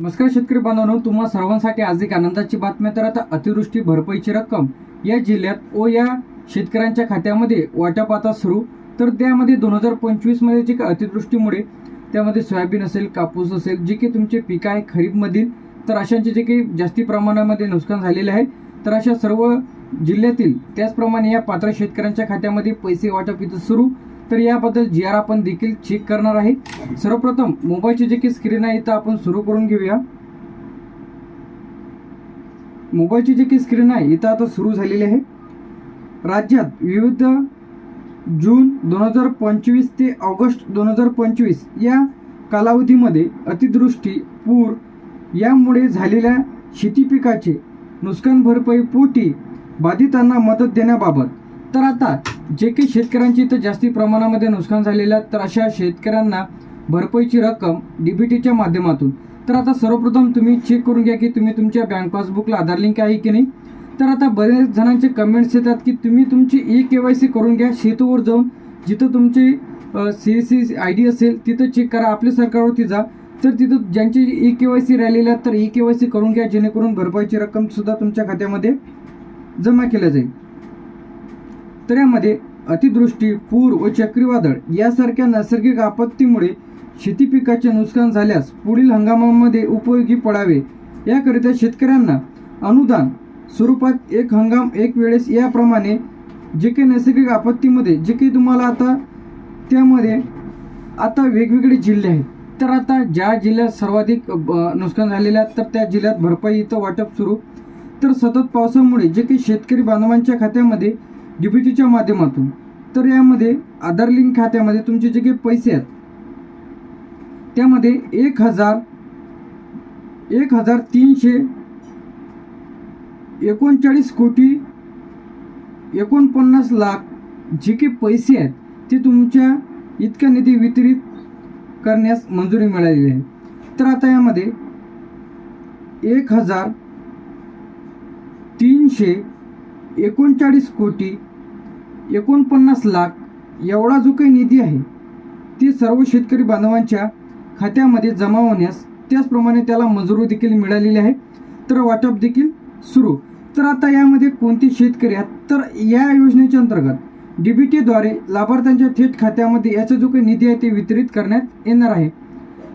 नमस्कार शेतकरी बांधवांनो तुम्हा सर्वांसाठी आज एक आनंदाची बातमी तर आता अतिवृष्टी भरपाईची रक्कम या जिल्ह्यात ओ या शेतकऱ्यांच्या खात्यामध्ये वाटप आता सुरू. तर त्यामध्ये दोन हजार पंचवीसमध्ये जे काही अतिवृष्टीमुळे त्यामध्ये सोयाबीन असेल कापूस असेल जे काही तुमचे पीक आहे खरीपमधील तर अशांचे जे काही जास्ती प्रमाणामध्ये नुकसान झालेले आहे. तर अशा सर्व जिल्ह्यातील त्याचप्रमाणे या पात्र शेतकऱ्यांच्या खात्यामध्ये पैसे वाटप इथं सुरू. तर याबद्दल जी आर आपण देखील चेक करणार आहे. सर्वप्रथम मोबाईलची जे की स्क्रीन आहे इथं आपण सुरू करून घेऊया. मोबाईलची जी की स्क्रीन आहे इथं आता सुरू झालेली आहे. राज्यात विविध जून दोन हजार पंचवीस ते ऑगस्ट दोन हजार पंचवीस या कालावधीमध्ये अतिदृष्टी पूर यामुळे झालेल्या शेती पिकाचे नुकसान भरपाई पोटी बाधितांना मदत देण्याबाबत. तर आता जे काही शेतकऱ्यांची इथं जास्ती प्रमाणामध्ये नुकसान झालेलं आहे तर अशा शेतकऱ्यांना भरपाईची रक्कम डीबीटीच्या माध्यमातून. तर आता सर्वप्रथम तुम्ही चेक करून घ्या की तुम्ही तुमच्या बँक पासबुकला आधार लिंक आहे की नाही. तर आता बरेच जणांचे कमेंट्स येतात की तुम्ही तुमची ई के वाय सी करून घ्या शेतूवर जाऊन जिथं तुमची C S C I D असेल तिथं चेक करा आपल्या सरकारवरती जा. तर तिथं ज्यांची ई के वाय सी राहिलेली आहेत तर ई के वाय सी करून घ्या जेणेकरून भरपाईची रक्कम सुद्धा तुमच्या खात्यामध्ये जमा केल्या जाईल. तर यामध्ये अतिवृष्टी पूर व चक्रीवादळ यासारख्या नैसर्गिक आपत्तीमुळे शेती पिकाचे नुकसान झाल्यास पुढील हंगामामध्ये उपयोगी पडावे. याकरिता शेतकऱ्यांना अनुदान स्वरूपात एक हंगाम एक वेळेस याप्रमाणे जे काही नैसर्गिक आपत्तीमध्ये जे काही तुम्हाला आता त्यामध्ये आता वेगवेगळे जिल्हे आहेत. तर आता ज्या जिल्ह्यात सर्वाधिक नुकसान झालेलं आहे तर त्या जिल्ह्यात भरपाई इथं वाटप सुरू. तर सतत पावसामुळे जे काही शेतकरी बांधवांच्या खात्यामध्ये डीबीटीच्या माध्यमातून. तर यामध्ये आधार लिंक खात्यामध्ये तुमचे जे काही पैसे आहेत त्यामध्ये एक हजार एक हजार तीनशे एकोणचाळीस कोटी एकोणपन्नास लाख जे काही पैसे आहेत ते तुमच्या इतक्या निधी वितरित करण्यास मंजुरी मिळालेली आहे. तर आता यामध्ये एक हजार तीनशे एकोणचाळीस कोटी एकोणपन्नास लाख एवढा जो काही निधी आहे ती सर्व शेतकरी बांधवांच्या खात्यामध्ये जमा होण्यास त्याचप्रमाणे त्याला मंजुरी देखील मिळालेली आहे. तर वाटप देखील सुरू. तर आता यामध्ये कोणते शेतकरी आहेत? तर या योजनेच्या अंतर्गत डीबीटीद्वारे लाभार्थ्यांच्या थेट खात्यामध्ये याचा जो काही निधी आहे ते वितरित करण्यात येणार आहे.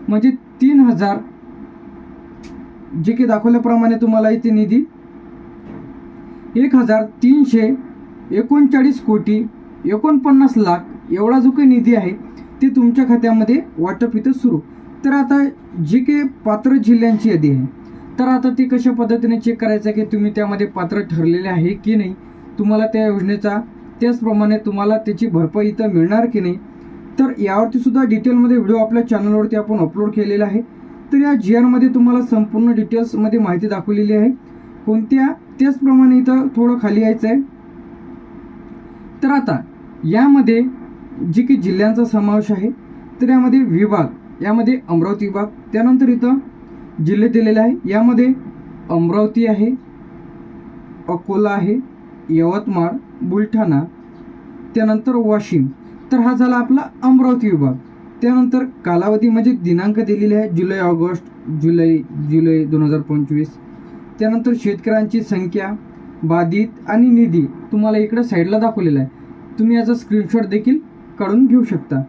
म्हणजे तीन हजार जे की दाखवल्याप्रमाणे तुम्हाला इथे निधी एक हजार तीनशे एकोणचाळीस कोटी एकोणपन्नास लाख एवढा जो काही निधी आहे ते तुमच्या खात्यामध्ये वाटप इथं सुरू. तर आता जे काही पात्र जिल्ह्यांची यादी आहे तर आता ते कशा पद्धतीने चेक करायचं की तुम्ही त्यामध्ये पात्र ठरलेले आहे की नाही तुम्हाला त्या योजनेचा त्याचप्रमाणे तुम्हाला त्याची भरपाई इथं मिळणार की नाही तर यावरती सुद्धा डिटेलमध्ये व्हिडिओ आपल्या चॅनलवरती आपण अपलोड केलेला आहे. तर या जी आरमध्ये तुम्हाला संपूर्ण डिटेल्समध्ये माहिती दाखवलेली आहे. कोणत्या त्याचप्रमाणे इथं थोडं खाली यायचं आहे. तर आता यामध्ये जे की जिल्ह्यांचा समावेश आहे तर यामध्ये विभाग यामध्ये अमरावती विभाग त्यानंतर इथं जिल्हे दिलेले आहे. यामध्ये अमरावती आहे अकोला आहे यवतमाळ बुलढाणा त्यानंतर वाशिम. तर हा झाला आपला अमरावती विभाग. त्यानंतर कालावधी म्हणजे दिनांक दिलेले आहे जुलै ऑगस्ट जुलै जुलै दोन हजार पंचवीस. त्यानंतर शेतकऱ्यांची संख्या बाधित आणि निधी तुम्हाला इकडं साईडला दाखवलेला आहे. तुम्ही याचा स्क्रीनशॉट देखील काढून घेऊ शकता.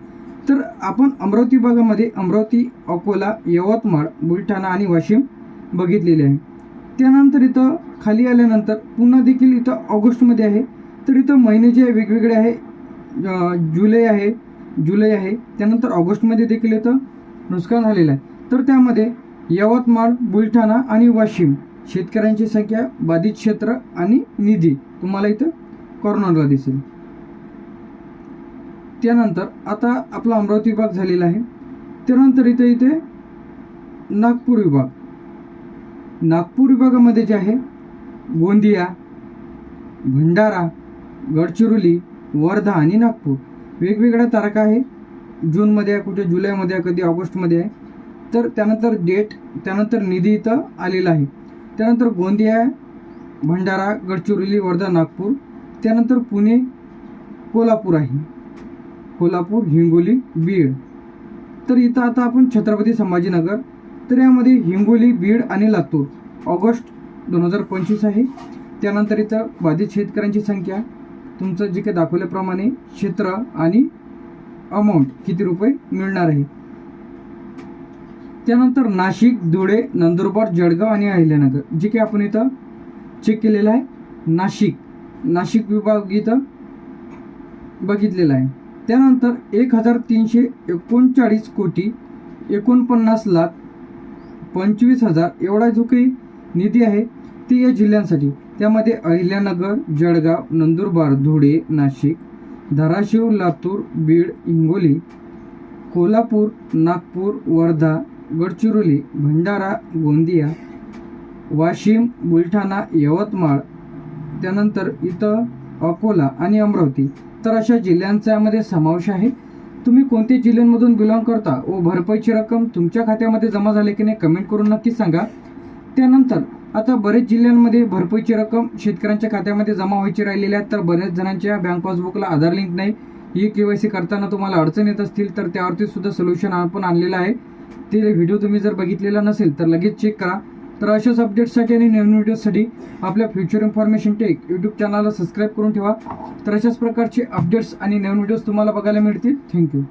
तर आपण अमरावती भागामध्ये अमरावती अकोला यवतमाळ बुलढाणा आणि वाशिम बघितलेले आहे. त्यानंतर इथं खाली आल्यानंतर पुन्हा देखील इथं ऑगस्टमध्ये आहे. तर इथं महिने जे आहे वेगवेगळे आहे. जुलै आहे जुलै आहे. त्यानंतर ऑगस्टमध्ये देखील इथं नुकसान झालेलं आहे. तर त्यामध्ये यवतमाळ बुलढाणा आणि वाशिम शेतकऱ्यांची संख्या बाधित क्षेत्र आणि निधी. तुम्हाला इथं कॉर्नरला दिसेल. त्यानंतर आता आपला अमरावती विभाग झालेला आहे. त्यानंतर इथं इथे नागपूर विभाग. नागपूर विभागामध्ये जे आहे गोंदिया भंडारा गडचिरोली वर्धा आणि नागपूर. वेगवेगळ्या तारखा आहे. जूनमध्ये आहे कुठे जुलैमध्ये आहे कधी ऑगस्टमध्ये आहे. तर त्यानंतर डेट त्यानंतर निधी इथं आलेला आहे. त्यानंतर गोंदिया भंडारा गडचिरोली वर्धा नागपूर त्यानंतर पुणे कोल्हापूर आहे. कोल्हापूर हिंगोली बीड. तर इथं आता आपण छत्रपती संभाजीनगर तर यामध्ये हिंगोली बीड आणि लातूर. ऑगस्ट दोन हजार पंचवीस आहे. त्यानंतर इथं बाधित शेतकऱ्यांची संख्या. तुमचं जे काही दाखवल्याप्रमाणे क्षेत्र आणि अमाऊंट किती रुपये मिळणार आहे. त्यानंतर नाशिक धुळे नंदुरबार जळगाव आणि अहिल्यानगर जे काही आपण इथं चेक केलेलं आहे. नाशिक नाशिक विभाग इथं बघितलेला आहे. त्यानंतर एक हजार तीनशे एकोणचाळीस कोटी एकोणपन्नास लाख पंचवीस हजार एवढा जो काही निधी आहे ते या जिल्ह्यांसाठी. त्यामध्ये अहिल्यानगर जळगाव नंदुरबार धुळे नाशिक धाराशिव लातूर बीड हिंगोली कोल्हापूर नागपूर वर्धा गडचिरोली भंडारा गोंदिया वाशिम बुलढाणा यवतमाळ त्यानंतर इथं अकोला आणि अमरावती. तर अशा जिल्ह्यांच्यामध्ये समावेश आहे. तुम्ही कोणत्या जिल्ह्यांमधून बिलॉंग करता व भरपाईची रक्कम तुमच्या खात्यामध्ये जमा झाली की नाही कमेंट करून नक्की सांगा. त्यानंतर आता बरेच जिल्ह्यांमध्ये भरपाईची रक्कम शेतकऱ्यांच्या खात्यामध्ये जमा व्हायची राहिलेली आहे. तर बऱ्याच जणांच्या बँक पासबुकला आधार लिंक नाही. ई के वाय सी करताना तुम्हाला अडचण येत असतील तर त्यावरती सुद्धा सोल्युशन आपण आणलेलं आहे. ते व्हिडिओ तुम्ही जर बघितलेला नसेल तर लगेच चेक करा. तर अशाच अपडेट्ससाठी आणि नवीन व्हिडिओसाठी आपल्या फ्युचर इन्फॉर्मेशन टेक यूट्यूब चॅनलला सबस्क्राईब करून ठेवा. तर अशाच प्रकारचे अपडेट्स आणि नवीन व्हिडिओज तुम्हाला बघायला मिळतील. थँक्यू